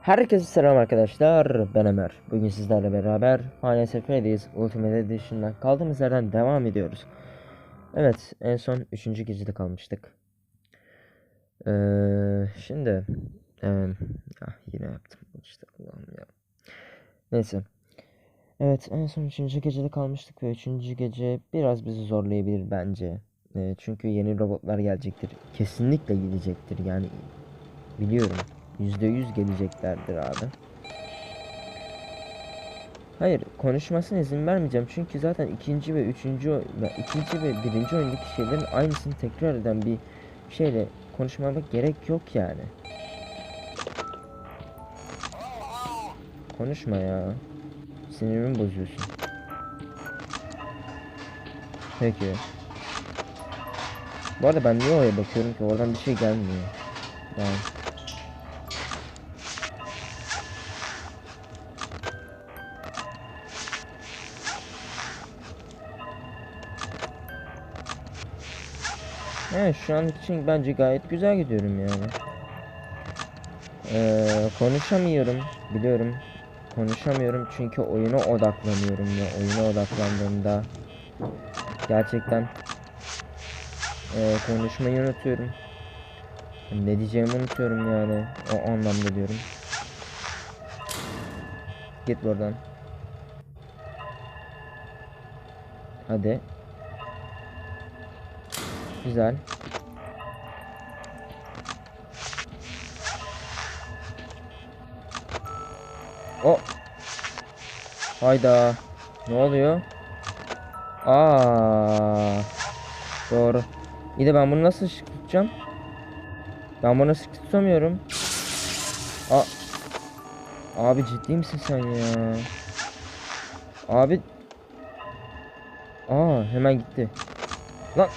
Herkese selam arkadaşlar. Ben Ömer. Bugün sizlerle beraber Final Freddy's Ultimate Edition'dan kaldığımız yerden devam ediyoruz. Evet, en son 3. gecede kalmıştık. Ee, şimdi ee, ah, yine yaptım işte. Neyse. Evet, en son 3. gecede kalmıştık ve 3. gece biraz bizi zorlayabilir bence. Ee, çünkü yeni robotlar gelecektir. Kesinlikle gidecektir yani biliyorum. %100 geleceklerdir abi. Hayır konuşmasına izin vermeyeceğim çünkü zaten ikinci ve üçüncü ikinci ve birinci oyundaki şeylerin aynısını tekrar eden bir şeyle konuşmama gerek yok yani. Konuşma ya. Sinirimi bozuyorsun. Peki. Bu arada ben niye oraya bakıyorum ki oradan bir şey gelmiyor. Yani. Evet şu an için bence gayet güzel gidiyorum yani. Ee, konuşamıyorum biliyorum. Konuşamıyorum çünkü oyuna odaklanıyorum ve oyuna odaklandığımda gerçekten ee, konuşmayı unutuyorum. Ne diyeceğimi unutuyorum yani o anlamda diyorum. Git buradan. Hadi. Güzel. O. Hayda. Ne oluyor? Aa. Doğru. İyi de ben bunu nasıl ışık tutacağım? Ben bunu ışık tutamıyorum. A Abi ciddi misin sen ya? Abi. Aa hemen gitti. Lan.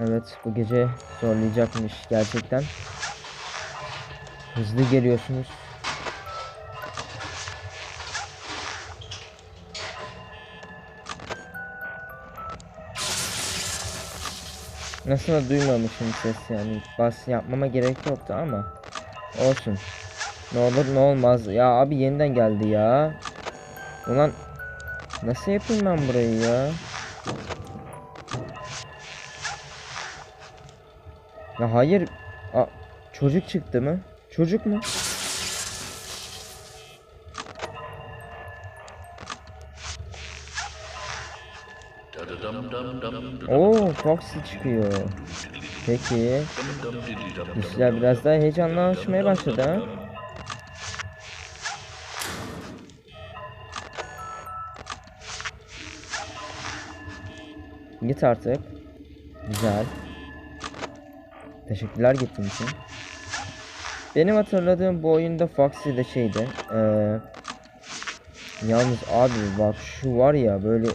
Evet bu gece zorlayacakmış gerçekten. Hızlı geliyorsunuz. Nasıl duymamışım ses yani. Bas yapmama gerek yoktu ama. Olsun. Ne olur ne olmaz. Ya abi yeniden geldi ya. Ulan nasıl yapayım ben burayı ya? Ya hayır. A çocuk çıktı mı? Çocuk mu? Oo Foxy çıkıyor. Peki. İşler biraz daha heyecanlaşmaya başladı ha. Git artık. Güzel. Teşekkürler gittiğin için. Benim hatırladığım bu oyunda Foxy de şeydi. Eee yalnız abi bak şu var ya böyle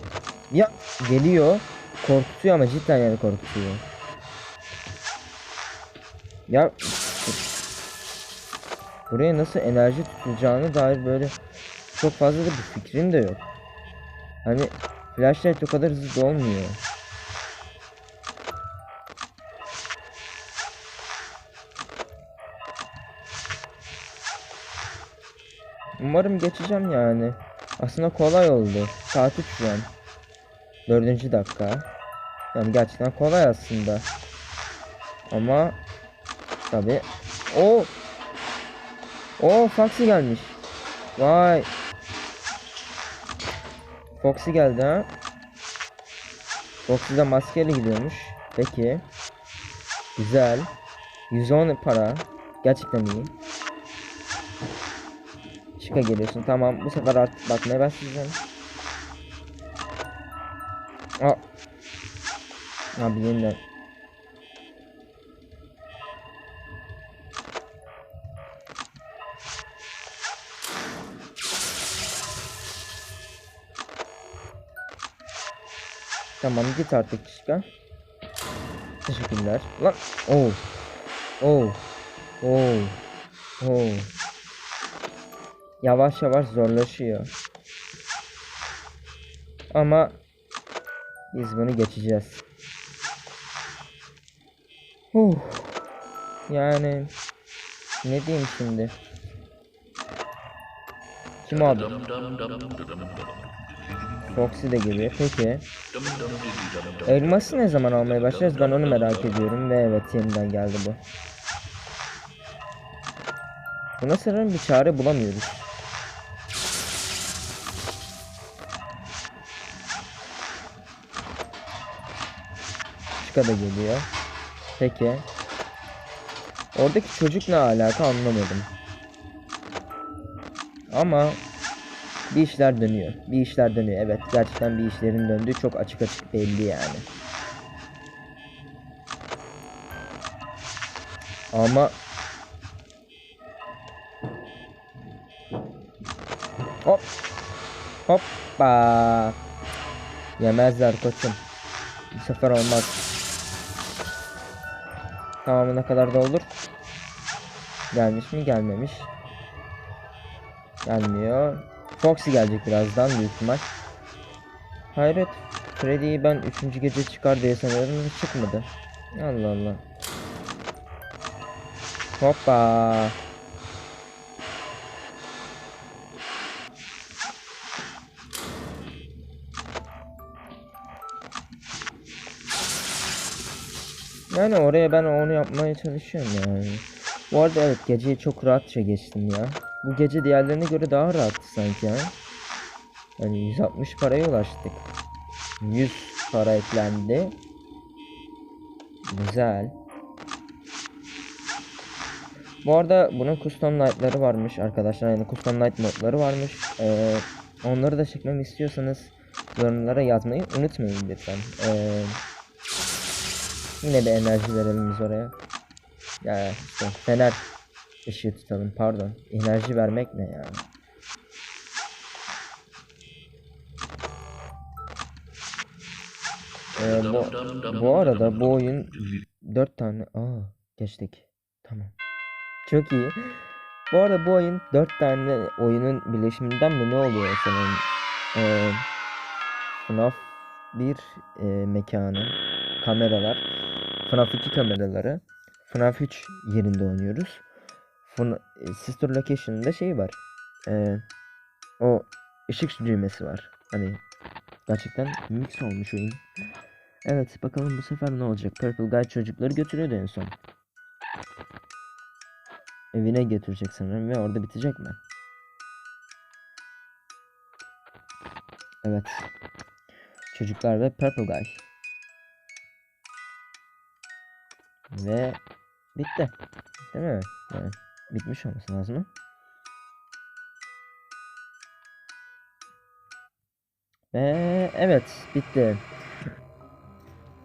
ya geliyor korkutuyor ama cidden yani korkutuyor. Ya buraya nasıl enerji tutulacağını dair böyle çok fazla da bir fikrim de yok. Hani flashlight o kadar hızlı olmuyor. Umarım geçeceğim yani. Aslında kolay oldu. Saat 3 şu an. Dördüncü dakika. Yani gerçekten kolay aslında. Ama tabi. O. O Foxy gelmiş. Vay. Foxy geldi ha. Foxy de maskeyle gidiyormuş. Peki. Güzel. 110 para. Gerçekten iyi. Şıka geliyorsun. Tamam. Bu sefer artık bakmaya başlayacağım. Aa. Abi yeniden. Tamam git artık Şıka. Teşekkürler. Lan. Oh. Oh. Oh. Oo. Yavaş yavaş zorlaşıyor. Ama biz bunu geçeceğiz. Huh. Yani ne diyeyim şimdi? Kim abi? Foxy de gibi. Peki. Elması ne zaman almaya başlarız? Ben onu merak ediyorum ve evet yeniden geldi bu. Buna sanırım bir çare bulamıyoruz. Çıka da geliyor. Peki. Oradaki çocuk ne alaka anlamadım. Ama bir işler dönüyor. Bir işler dönüyor. Evet gerçekten bir işlerin döndüğü çok açık açık belli yani. Ama Hop. Hoppa. Yemezler koçum. Bu sefer olmaz. Tamamına kadar doldur. Gelmiş mi? Gelmemiş. Gelmiyor. Foxy gelecek birazdan büyük ihtimal. Hayret. Freddy'yi ben 3. gece çıkar diye sanıyorum çıkmadı. Allah Allah. Hoppa. Yani oraya ben onu yapmaya çalışıyorum yani. Bu arada evet geceyi çok rahatça geçtim ya. Bu gece diğerlerine göre daha rahattı sanki ya. Yani 160 paraya ulaştık. 100 para eklendi. Güzel. Bu arada bunun custom night'ları varmış arkadaşlar. Yani custom night modları varmış. Ee, onları da çekmemi istiyorsanız yorumlara yazmayı unutmayın lütfen. Ee, Yine bir enerji verelim biz oraya. Ya fener ışığı tutalım pardon. Enerji vermek ne ya? Ee, bu, bu arada bu oyun 4 tane aa geçtik. Tamam. Çok iyi. Bu arada bu oyun 4 tane oyunun birleşiminden mi ne oluyor sanırım? Ee, FNAF 1 e, mekanı, kameralar, FNAF 2 kameraları, FNAF 3 yerinde oynuyoruz. FNAF, Sister Location'da şey var. E, o ışık düğmesi var. Hani gerçekten mix olmuş oyun. Evet bakalım bu sefer ne olacak. Purple Guy çocukları götürüyordu en son. Evine götürecek sanırım ve orada bitecek mi? Evet. Çocuklar ve Purple Guy. Ve bitti. Değil mi? Yani bitmiş olması lazım. Ve evet bitti.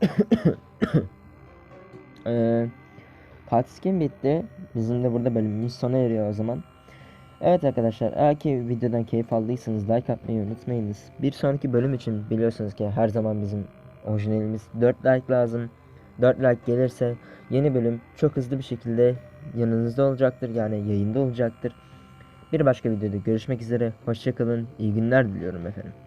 ee, Katiskin bitti. Bizim de burada bölümümüz sona eriyor o zaman. Evet arkadaşlar eğer ki videodan keyif aldıysanız like atmayı unutmayınız. Bir sonraki bölüm için biliyorsunuz ki her zaman bizim orijinalimiz 4 like lazım. 4 like gelirse yeni bölüm çok hızlı bir şekilde yanınızda olacaktır yani yayında olacaktır. Bir başka videoda görüşmek üzere. Hoşçakalın. İyi günler diliyorum efendim.